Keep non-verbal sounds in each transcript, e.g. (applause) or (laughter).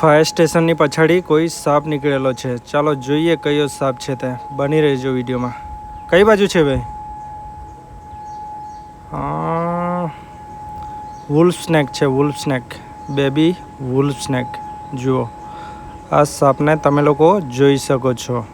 Fire સ્ટેશનની પછાડી કોઈ સાપ નીકળેલો છે. ચાલો જોઈએ કયો સાપ છે તે. બની રહેજો વિડીયોમાં. કઈ બાજુ છે ભાઈ? વુલ્ફ સ્નેક છે wolf snake baby wolf snake જુઓ. આ સાપને તમે લોકો જોઈ શકો છો.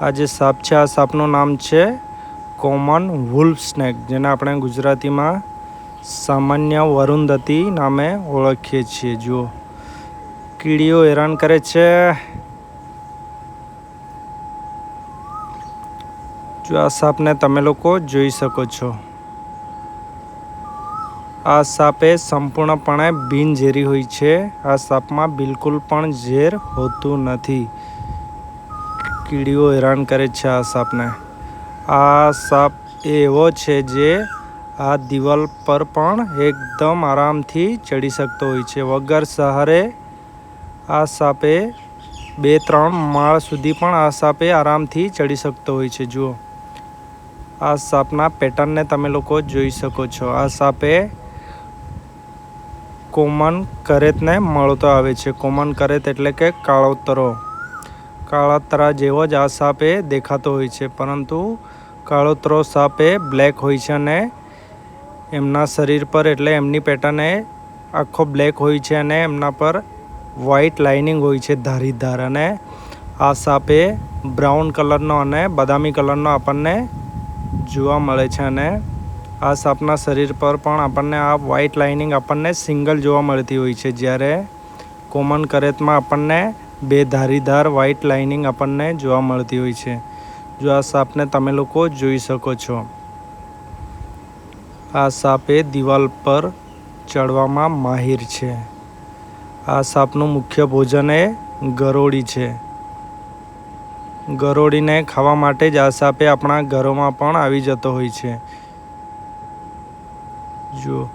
આ જે સાપ છે, આ સાપનું નામ છે કોમન વુલ્ફ સ્નેક જેને આપણે ગુજરાતીમાં સામાન્ય વરુંધતી નામે ઓળખીએ છીએ. જુઓ. કીડીઓ હેરાન કરે છે. જો આ સાપને તમે લોકો જોઈ શકો છો. આ સાપે સંપૂર્ણપણે બિનઝેરી હોય છે. આ સાપમાં બિલકુલ પણ ઝેર હોતું નથી. કીડીઓ હેરાન કરે છે આ સાપને. આ સાપ એવો છે જે આ દિવાલ પર પણ એકદમ આરામથી ચડી શકતો હોય છે. વગર સહારે આ સાપે બે ત્રણ માળ સુધી પણ આ સાપે આરામથી ચડી શકતો હોય છે, જુઓ. આ સાપના પેટર્નને તમે લોકો જોઈ શકો છો. આ સાપે કોમન કરેતને મળતો આવે છે. કોમન કરેત એટલે કે કાળોતરો. કાળોતરા જેવો જ આ સાપે દેખાતો હોય છે, પરંતુ કાળોતરો સાપે બ્લેક હોય છે અને એમના શરીર પર એટલે એમની પેટર્ન એ આખો બ્લેક હોય છે અને એમના પર વ્હાઇટ લાઇનિંગ હોય છે ધારીધાર અને આ સાપે બ્રાઉન કલરનો અને બદામી કલરનો આપણને જોવા મળે છે અને આ સાપના શરીર પર પણ આપણને આ વ્હાઇટ લાઇનિંગ આપણને સિંગલ જોવા મળતી હોય છે. જ્યારે કોમન કરેતમાં આપણને બે ધારીધાર વ્હાઇટ લાઇનિંગ આપણને જોવા મળતી હોય છે. જો આ સાપને તમે લોકો જોઈ શકો છો. આ સાપે દિવાલ પર ચડવામાં માહિર છે. આ સાપનું મુખ્ય ભોજન એ ગરોળી છે. ગરોળીને ખાવા માટે જ આ સાપે આપણા ઘરોમાં પણ આવી જતો હોય છે. જો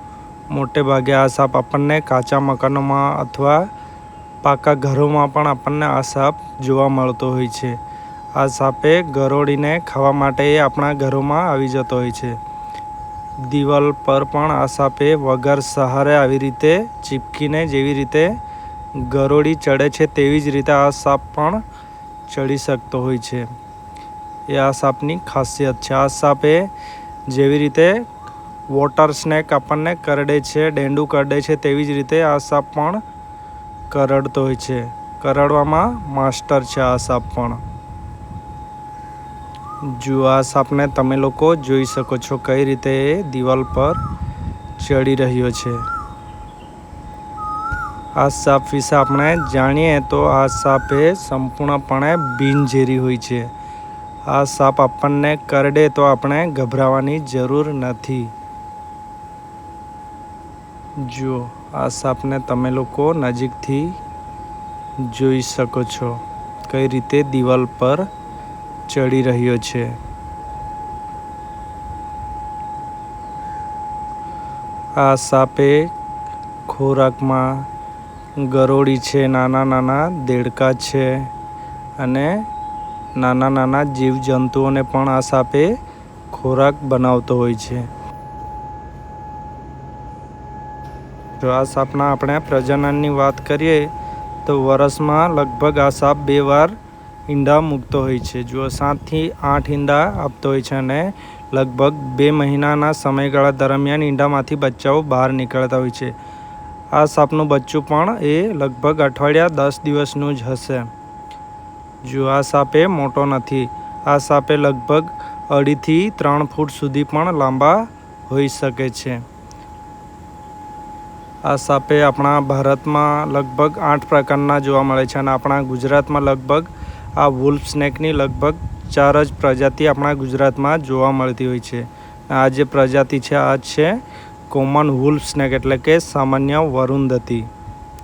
મોટે ભાગે આ સાપ આપણને કાચા મકાનોમાં અથવા પાકા ઘરોમાં પણ આપણને આ સાપ જોવા મળતો હોય છે. આ સાપે ગરોળીને ખાવા માટે આપણા ઘરોમાં આવી જતો હોય છે. દિવાલ પર પણ આ સાપે વગર સહારે આવી રીતે ચીપકીને જેવી રીતે ગરોળી ચડે છે તેવી જ રીતે આ સાપ પણ ચડી શકતો હોય છે. એ આ સાપની ખાસિયત છે. આ સાપે જેવી રીતે વોટર સ્નેક આપણને કરડે છે, ડેંડું કરડે છે તેવી જ રીતે આ સાપ પણ કરડતો હોય છે. કરડવામાં માસ્ટર છે આ સાપ પણ. જો આ સાપને તમે લોકો જોઈ શકો છો કઈ રીતે એ દિવાલ પર ચડી રહ્યો છે. આ સાપ વિશે આપણે જાણીએ તો આ સાપ એ સંપૂર્ણપણે બિનઝેરી હોય છે. આ સાપ આપણને કરડે તો આપણે ગભરાવાની જરૂર નથી. જુઓ, આ સાપને તમે લોકો નજીકથી જોઈ શકો છો કઈ રીતે દિવાલ પર ચડી રહ્યો છે. આ સાપે ખોરાકમાં ગરોળી છે, નાના નાના દેડકા છે અને નાના નાના જીવજંતુઓને પણ આ સાપે ખોરાક બનાવતો હોય છે. જો આ સાપના આપણે પ્રજનનની વાત કરીએ તો વર્ષમાં લગભગ આ સાપ બે વાર ઈંડા મૂકતો હોય છે. જો સાતથી આઠ ઈંડા આપતો હોય છે અને લગભગ બે મહિનાના સમયગાળા દરમિયાન ઈંડામાંથી બચ્ચાઓ બહાર નીકળતા હોય છે. આ સાપનું બચ્ચું પણ એ લગભગ અઠવાડિયા દસ દિવસનું જ હશે. જો આ સાપે મોટો નથી. આ સાપે લગભગ અઢીથી ત્રણ ફૂટ સુધી પણ લાંબા હોઈ શકે છે. આ સાપે આપણા ભારતમાં લગભગ આઠ પ્રકારના જોવા મળે છે અને આપણા ગુજરાતમાં લગભગ આ વુલ્ફ સ્નેકની લગભગ ચાર જ પ્રજાતિ આપણા ગુજરાતમાં જોવા મળતી હોય છે. આ જે પ્રજાતિ છે, આ છે કોમન વુલ્ફ સ્નેક એટલે કે સામાન્ય વરુંધતી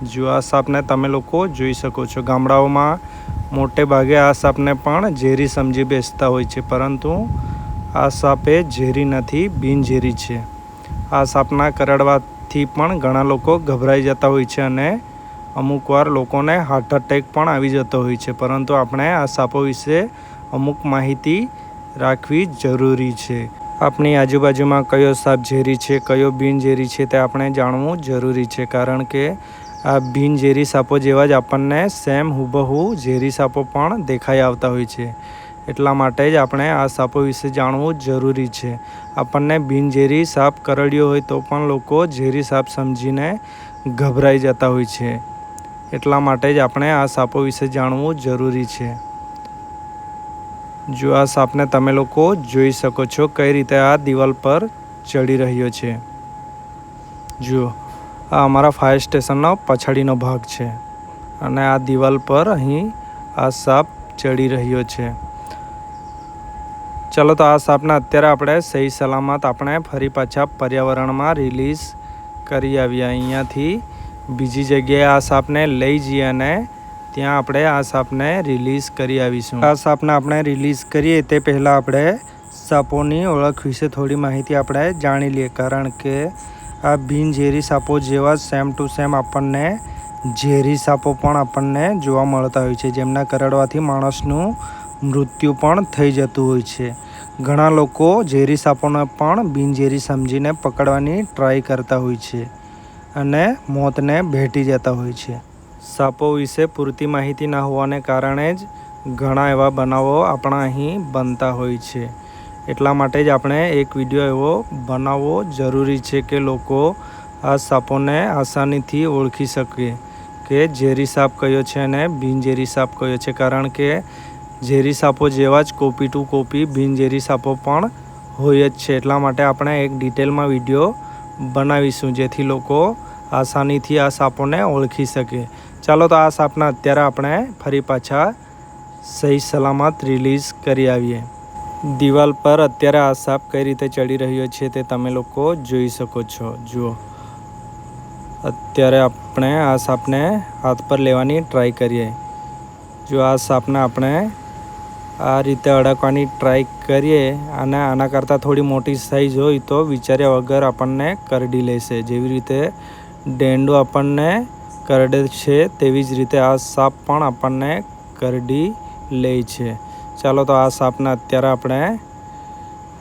જો આ સાપને તમે લોકો જોઈ શકો છો. ગામડાઓમાં મોટે ભાગે આ સાપને પણ ઝેરી સમજી બેસતા હોય છે, પરંતુ આ સાપે ઝેરી નથી, બિનઝેરી છે. આ સાપના કરડવાથી પણ ઘણા લોકો ગભરાઈ જતા હોય છે અને અમુક વાર લોકોને હાર્ટ અટેક પણ આવી જતો હોય છે, પરંતુ આપણે આ સાપો વિશે અમુક માહિતી રાખવી જરૂરી છે. આપણી આજુબાજુમાં કયો સાપ ઝેરી છે, કયો બિનઝેરી છે તે આપણે જાણવું જરૂરી છે, કારણ કે આ બિનઝેરી સાપો જેવા જ આપણને સેમ હુબહુ ઝેરી સાપો પણ દેખાઈ આવતા હોય છે. એટલા માટે જ આપણે આ સાપો વિશે જાણવું જરૂરી છે. આપણને બિનઝેરી સાપ કરડ્યો હોય તો પણ લોકો ઝેરી સાપ સમજીને ગભરાઈ જતા હોય છે. એટલા માટે જ આપણે આ સાપો વિશે જાણવું જરૂરી છે. જો આ સાપને તમે લોકો જોઈ શકો છો કઈ રીતે આ દિવાલ પર ચડી રહ્યો છે. જુઓ, આ અમારા ફાયર સ્ટેશનનો પછાડીનો ભાગ છે અને આ દિવાલ પર અહીં આ સાપ ચડી રહ્યો છે. ચલો તો આ સાપને અત્યારે આપણે સહી સલામત આપણે ફરી પાછા પર્યાવરણમાં રિલીઝ કરી આવ્યા અહીંયાથી. બીજી જગ્યાએ આ સાપને લઈ જઈએ અને ત્યાં આપણે આ સાપને રિલીઝ કરી આવીશું. આ સાપને આપણે રિલીઝ કરીએ તે પહેલાં આપણે સાપોની ઓળખ વિશે થોડી માહિતી આપણે જાણી લઈએ. કારણ કે આ બિનઝેરી સાપો જેવા સેમ ટુ સેમ આપણને ઝેરી સાપો પણ આપણને જોવા મળતા હોય છે. જેમના કરડવાથી માણસનું મૃત્યુ પણ થઈ જતું હોય છે. ઘણા લોકો ઝેરી સાપોને પણ બિનઝેરી સમજીને પકડવાની ટ્રાય કરતા હોય છે. અને મોતને ભેટી જતા હોય છે. સાપો વિશે પૂરતી માહિતી ના હોવાને કારણે જ ઘણા એવા બનાવો આપણા અહીં બનતા હોય છે. એટલા માટે જ આપણે એક વીડિયો એવો બનાવવો જરૂરી છે કે લોકો આ સાપોને આસાનીથી ઓળખી શકે કે ઝેરી સાપ કયો છે અને બિનઝેરી સાપ કયો છે. કારણ કે ઝેરી સાપો જેવા જ કોપી ટુ કોપી બિનઝેરી સાપો પણ હોય જ છે. એટલા માટે આપણે એક ડિટેલમાં વીડિયો બનાવીશું જેથી લોકો આસાનીથી આ સાપોને ઓળખી શકે. ચાલો તો આ સાપના અત્યારે આપણે ફરી પાછા સહી સલામત રિલીઝ કરી આવીએ. દિવાલ પર અત્યારે આ સાપ કઈ રીતે ચડી રહ્યો છે તે તમે લોકો જોઈ શકો છો. જુઓ. અત્યારે આપણે આ સાપને હાથ પર લેવાની ટ્રાય કરીએ. જો આ સાપને આપણે આ રીતે અડકવાની ટ્રાય કરીએ અને આના કરતાં થોડી મોટી સાઈઝ હોય તો વિચાર્યા વગર આપણને કરડી લેશે. જેવી રીતે ડેંડો આપણને કરડે છે તેવી જ રીતે આ સાપ પણ આપણને કરડી લે છે. ચાલો તો આ સાપને અત્યારે આપણે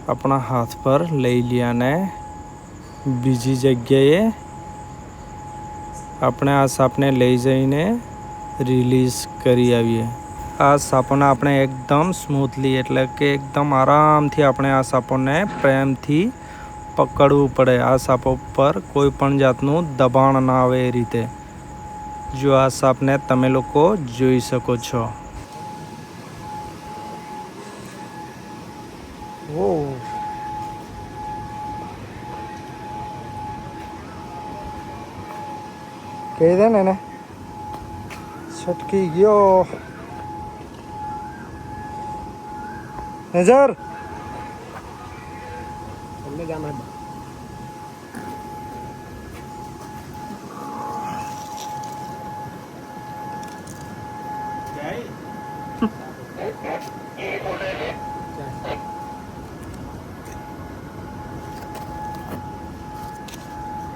આપણા હાથ પર લઈ લઈએ અને બીજી જગ્યાએ આપણે આ સાપને લઈ જઈને રિલીઝ કરી આવીએ. આ સાપોને આપણે એકદમ સ્મૂથલી એટલે કે એકદમ આરામથી આપણે આ સાપોને પ્રેમથી પકડવું પડે આ સાપો ઉપર કોઈ પણ જાતનું દબાણ ના આવે એ રીતે. જો આ સાપને તમે લોકો જોઈ શકો છો. ઓ કહી દે ને એને. છટકી ગયો. નજર. 20 gram 27 Đấy.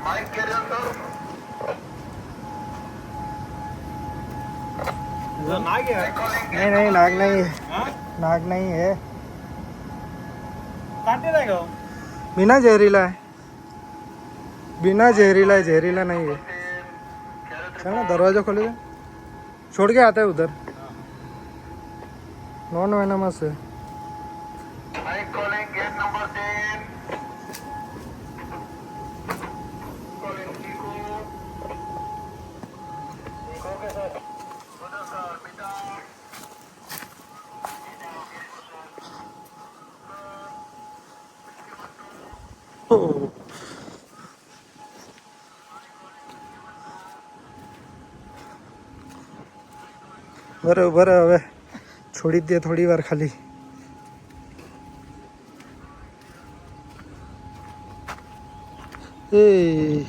Mike, get in there. नहीं này. नाग नहीं नाग नहीं है काटे रहेगा बिना जहरीला है बिना जहरीला है जहरीला नहीं है चल ना दरवाजा खोले दे छोड़ के आते हैं उधर नॉन वेनमस है (laughs) બરાબર હવે. છોડી દે થોડી વાર ખાલી. એ,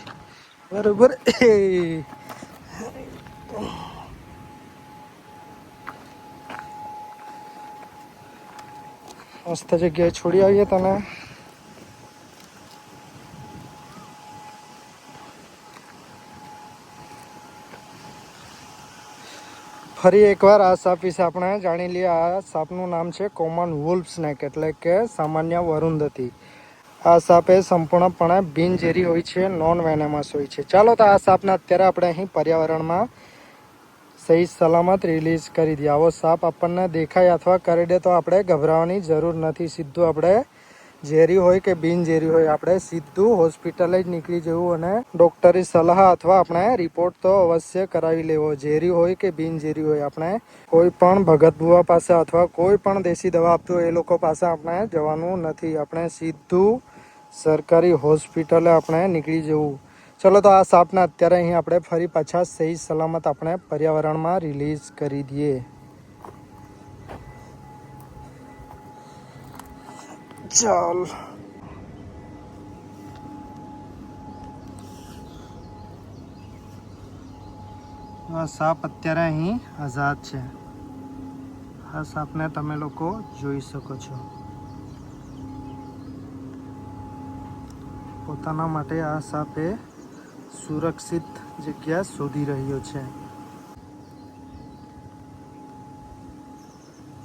બરાબર. એ મસ્ત જગ્યાએ છોડી આવીએ તને ફરી એકવાર આ સાપ વિશે આપણે જાણી લઈએ. આ સાપનું નામ છે કોમન વુલ્ફ સ્નેક એટલે કે સામાન્ય વરુંધતી આ સાપ એ સંપૂર્ણપણે બિનઝેરી હોય છે નોન વેનેમસ હોય છે. ચાલો તો આ સાપને અત્યારે આપણે અહીં પર્યાવરણમાં સહી સલામત રિલીઝ કરી દઈએ. આવો સાપ આપણને દેખાય અથવા કરડે તો આપણે ગભરાવાની જરૂર નથી. સીધું આપણે ઝેરી હોય કે બિનઝેરી હોય, આપણે સીધું હોસ્પિટલે જ નીકળી જવું અને ડોક્ટરી સલાહ અથવા આપણે રિપોર્ટ તો અવશ્ય કરાવી લેવો. ઝેરી હોય કે બિનઝેરી હોય, આપણે કોઈ પણ ભગતબુવા પાસે અથવા કોઈ પણ દેશી દવા આપતું એ લોકો પાસે આપણે જવાનું નથી. આપણે સીધું સરકારી હોસ્પિટલે આપણે નીકળી જવું. ચલો તો આ સાપને અત્યારે અહીં આપણે ફરી પાછા સહી સલામત આપણે પર્યાવરણમાં રિલીઝ કરી દઈએ. ચાલ આ સાપ અત્યારે અહીં આઝાદ છે આ સાપને તમે લોકો જોઈ શકો છો પોતાના માટે આ સાપ એ સુરક્ષિત જગ્યા શોધી રહ્યો છે